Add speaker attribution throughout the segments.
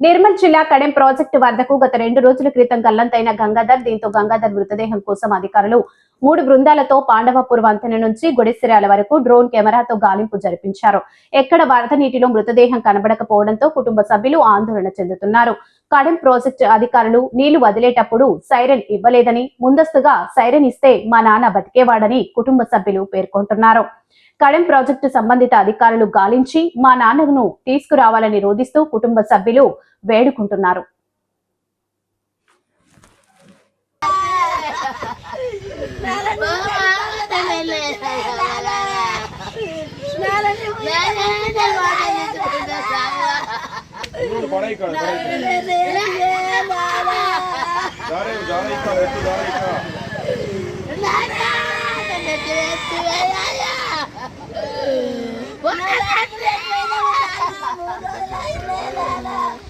Speaker 1: నిర్మల్ జిల్లా కడెం ప్రాజెక్టు వద్దకు గత రెండు రోజుల క్రితం గల్లంతైన గంగాధర్ దీంతో గంగాధర్ మృతదేహం కోసం అధికారులు మూడు బృందాలతో పాండవపూర్ వంతెన నుంచి గుడిసిరాల వరకు డ్రోన్ కెమెరాతో గాలింపు జరిపించారు. ఎక్కడ వరద నీటిలో మృతదేహం కనబడకపోవడంతో కుటుంబ సభ్యులు ఆందోళన చెందుతున్నారు. కడెం ప్రాజెక్టు అధికారులు నీళ్ళు వదిలేటప్పుడు సైరన్ ఇవ్వలేదని ముందస్తుగా సైరన్ ఇస్తే మా నాన్న బతికేవాడని కుటుంబ సభ్యులు పేర్కొంటున్నారు. కడెం ప్రాజెక్టు సంబంధిత అధికారులు గాలించి మా నాన్నను తీసుకురావాలని రోధిస్తూ కుటుంబ సభ్యులు వేడుకుంటున్నారు.
Speaker 2: বড়াই কর ধরে ধরে কর একটু ধরে কর What?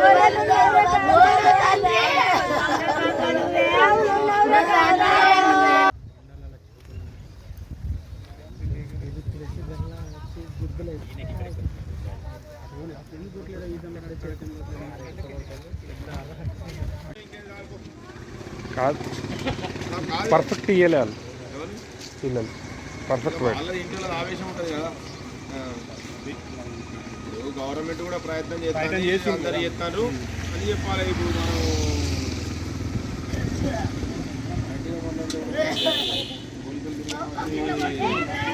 Speaker 3: కాదు. పర్ఫెక్ట్ ఇయ్యలే వాళ్ళు. పిల్లలు పర్ఫెక్ట్
Speaker 4: ఆవేశం ఉంటుంది కదా. గవర్నమెంట్ కూడా ప్రయత్నం చేస్తారు అందరు చేస్తారు. అని చెప్పాలి ఇప్పుడు మనం.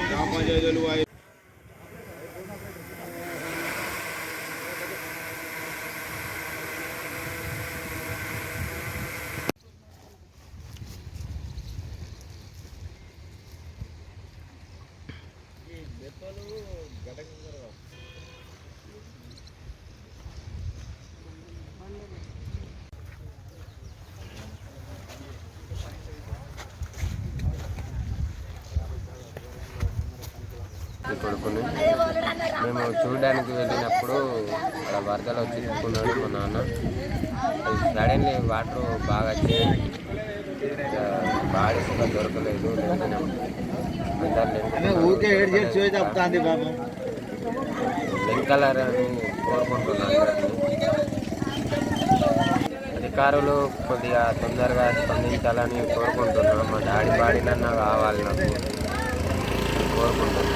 Speaker 4: గ్రామ పంచాయతీలు
Speaker 5: కొడుకుని మేము చూడడానికి వెళ్ళినప్పుడు అక్కడ వరదలు వచ్చి చిక్కుకున్నాడు మా నాన్న. సడన్లీ వాటర్ బాగా వచ్చి బాడీ కూడా దొరకలేదు లేచినాం.
Speaker 6: ఊరికే ఏడు చేసి చూసి చెప్తాంది బాబు.
Speaker 5: వెంకలర్ అని కోరుకుంటున్నాను. అధికారులు కొద్దిగా తొందరగా స్పందించాలని కోరుకుంటున్నాను. మా డాడీ బాడీనన్నా కావాలి నాకు. కోరుకుంటున్నాను.